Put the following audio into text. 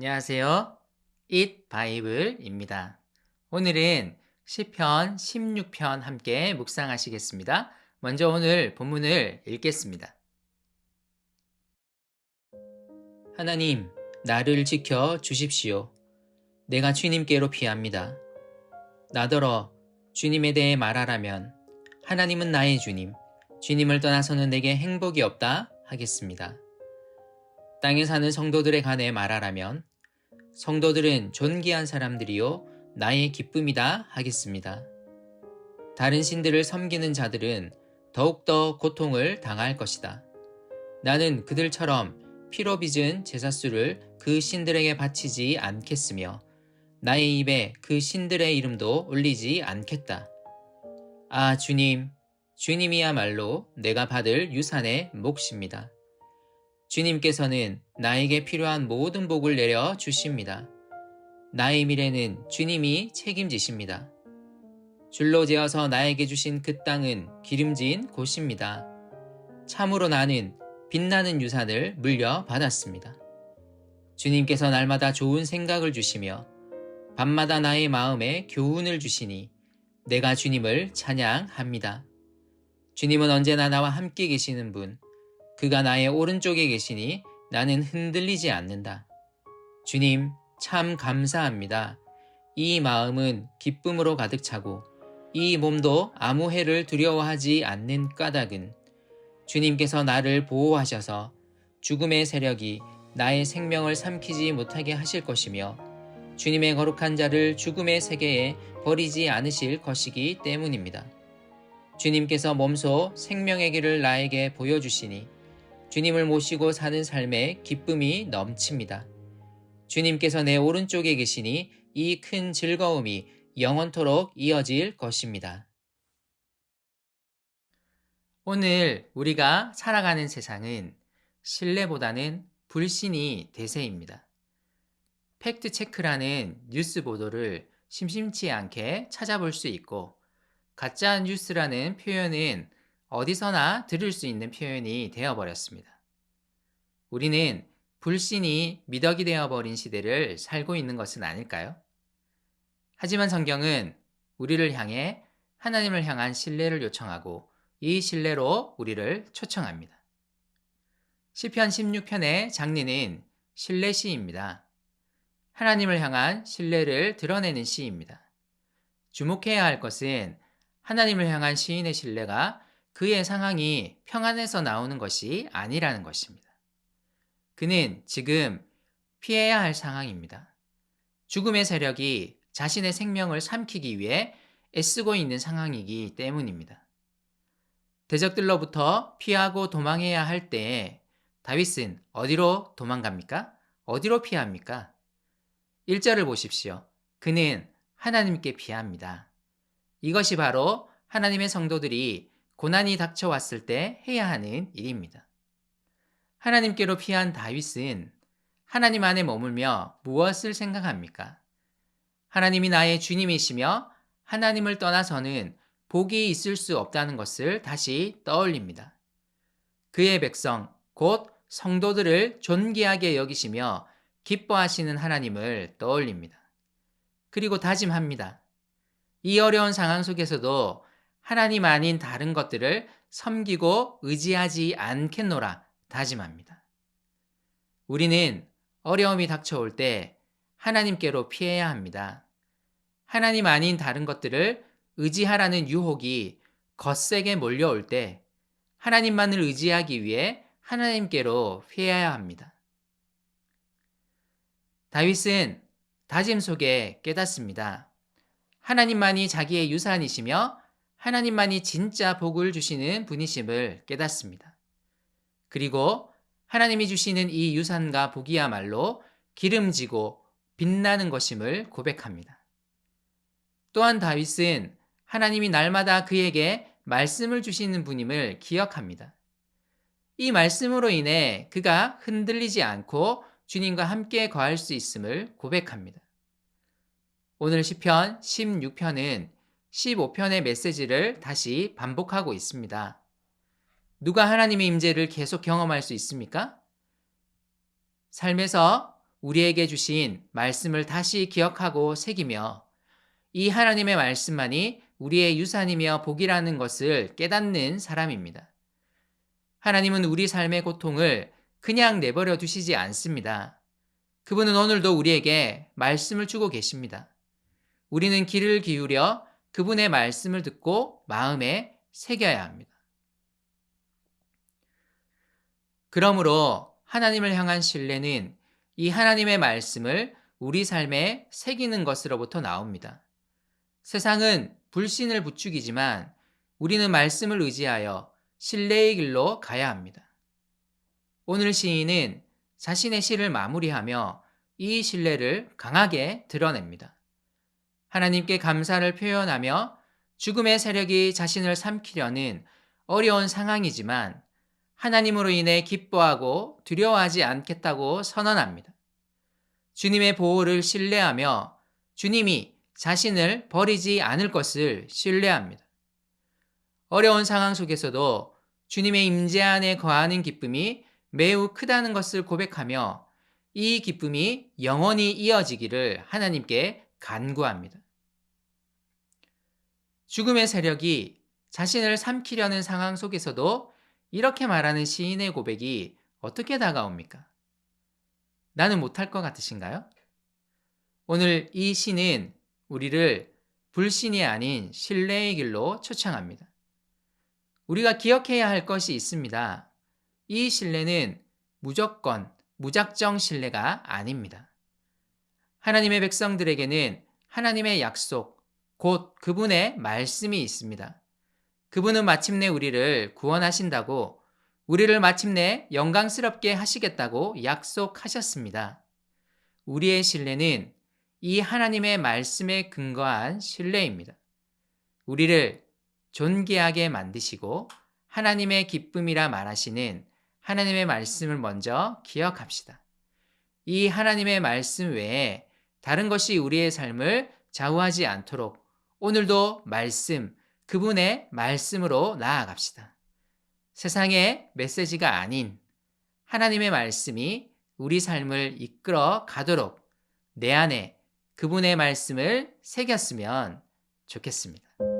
안녕하세요. It Bible입니다. 오늘은 시편 16편 함께 묵상하시겠습니다. 먼저 오늘 본문을 읽겠습니다. 하나님, 나를 지켜 주십시오. 내가 주님께로 피합니다. 나더러 주님에 대해 말하라면 하나님은 나의 주님, 주님을 떠나서는 내게 행복이 없다 하겠습니다. 땅에 사는 성도들에 관해 말하라면 성도들은 존귀한 사람들이요 나의 기쁨이다 하겠습니다. 다른 신들을 섬기는 자들은 더욱더 고통을 당할 것이다. 나는 그들처럼 피로 빚은 제사수를 그 신들에게 바치지 않겠으며 나의 입에 그 신들의 이름도 올리지 않겠다. 아 주님, 주님이야말로 내가 받을 유산의 몫입니다. 주님께서는 나에게 필요한 모든 복을 내려 주십니다. 나의 미래는 주님이 책임지십니다. 줄로 재어서 나에게 주신 그 땅은 기름진 곳입니다. 참으로 나는 빛나는 유산을 물려받았습니다. 주님께서 날마다 좋은 생각을 주시며 밤마다 나의 마음에 교훈을 주시니 내가 주님을 찬양합니다. 주님은 언제나 나와 함께 계시는 분, 그가 나의 오른쪽에 계시니 나는 흔들리지 않는다. 주님, 참 감사합니다. 이 마음은 기쁨으로 가득 차고 이 몸도 아무 해를 두려워하지 않는 까닭은 주님께서 나를 보호하셔서 죽음의 세력이 나의 생명을 삼키지 못하게 하실 것이며 주님의 거룩한 자를 죽음의 세계에 버리지 않으실 것이기 때문입니다. 주님께서 몸소 생명의 길을 나에게 보여주시니 주님을 모시고 사는 삶에 기쁨이 넘칩니다. 주님께서 내 오른쪽에 계시니 이 큰 즐거움이 영원토록 이어질 것입니다. 오늘 우리가 살아가는 세상은 신뢰보다는 불신이 대세입니다. 팩트체크라는 뉴스 보도를 심심치 않게 찾아볼 수 있고, 가짜 뉴스라는 표현은 어디서나 들을 수 있는 표현이 되어버렸습니다. 우리는 불신이 미덕이 되어버린 시대를 살고 있는 것은 아닐까요? 하지만 성경은 우리를 향해 하나님을 향한 신뢰를 요청하고 이 신뢰로 우리를 초청합니다. 시편 16편의 장르는 신뢰 시입니다. 하나님을 향한 신뢰를 드러내는 시입니다. 주목해야 할 것은 하나님을 향한 시인의 신뢰가 그의 상황이 평안에서 나오는 것이 아니라는 것입니다. 그는 지금 피해야 할 상황입니다. 죽음의 세력이 자신의 생명을 삼키기 위해 애쓰고 있는 상황이기 때문입니다. 대적들로부터 피하고 도망해야 할 때에 다윗은 어디로 도망갑니까? 어디로 피합니까? 1절을 보십시오. 그는 하나님께 피합니다. 이것이 바로 하나님의 성도들이 고난이 닥쳐왔을 때 해야 하는 일입니다. 하나님께로 피한 다윗은 하나님 안에 머물며 무엇을 생각합니까? 하나님이 나의 주님이시며 하나님을 떠나서는 복이 있을 수 없다는 것을 다시 떠올립니다. 그의 백성, 곧 성도들을 존귀하게 여기시며 기뻐하시는 하나님을 떠올립니다. 그리고 다짐합니다. 이 어려운 상황 속에서도 하나님 아닌 다른 것들을 섬기고 의지하지 않겠노라 다짐합니다. 우리는 어려움이 닥쳐올 때 하나님께로 피해야 합니다. 하나님 아닌 다른 것들을 의지하라는 유혹이 거세게 몰려올 때 하나님만을 의지하기 위해 하나님께로 피해야 합니다. 다윗은 다짐 속에 깨닫습니다. 하나님만이 자기의 유산이시며 하나님만이 진짜 복을 주시는 분이심을 깨닫습니다. 그리고 하나님이 주시는 이 유산과 복이야말로 기름지고 빛나는 것임을 고백합니다. 또한 다윗은 하나님이 날마다 그에게 말씀을 주시는 분임을 기억합니다. 이 말씀으로 인해 그가 흔들리지 않고 주님과 함께 거할 수 있음을 고백합니다. 오늘 시편 16편은 15편의 메시지를 다시 반복하고 있습니다. 누가 하나님의 임재를 계속 경험할 수 있습니까? 삶에서 우리에게 주신 말씀을 다시 기억하고 새기며 이 하나님의 말씀만이 우리의 유산이며 복이라는 것을 깨닫는 사람입니다. 하나님은 우리 삶의 고통을 그냥 내버려 두시지 않습니다. 그분은 오늘도 우리에게 말씀을 주고 계십니다. 우리는 귀를 기울여 그분의 말씀을 듣고 마음에 새겨야 합니다. 그러므로 하나님을 향한 신뢰는 이 하나님의 말씀을 우리 삶에 새기는 것으로부터 나옵니다. 세상은 불신을 부추기지만 우리는 말씀을 의지하여 신뢰의 길로 가야 합니다. 오늘 시인은 자신의 시를 마무리하며 이 신뢰를 강하게 드러냅니다. 하나님께 감사를 표현하며 죽음의 세력이 자신을 삼키려는 어려운 상황이지만 하나님으로 인해 기뻐하고 두려워하지 않겠다고 선언합니다. 주님의 보호를 신뢰하며 주님이 자신을 버리지 않을 것을 신뢰합니다. 어려운 상황 속에서도 주님의 임재 안에 거하는 기쁨이 매우 크다는 것을 고백하며 이 기쁨이 영원히 이어지기를 하나님께 간구합니다. 죽음의 세력이 자신을 삼키려는 상황 속에서도 이렇게 말하는 시인의 고백이 어떻게 다가옵니까? 나는 못할 것 같으신가요? 오늘 이 시는 우리를 불신이 아닌 신뢰의 길로 초청합니다. 우리가 기억해야 할 것이 있습니다. 이 신뢰는 무조건, 무작정 신뢰가 아닙니다. 하나님의 백성들에게는 하나님의 약속, 곧 그분의 말씀이 있습니다. 그분은 마침내 우리를 구원하신다고, 우리를 마침내 영광스럽게 하시겠다고 약속하셨습니다. 우리의 신뢰는 이 하나님의 말씀에 근거한 신뢰입니다. 우리를 존귀하게 만드시고 하나님의 기쁨이라 말하시는 하나님의 말씀을 먼저 기억합시다. 이 하나님의 말씀 외에 다른 것이 우리의 삶을 좌우하지 않도록 오늘도 말씀, 그분의 말씀으로 나아갑시다. 세상의 메시지가 아닌 하나님의 말씀이 우리 삶을 이끌어 가도록 내 안에 그분의 말씀을 새겼으면 좋겠습니다.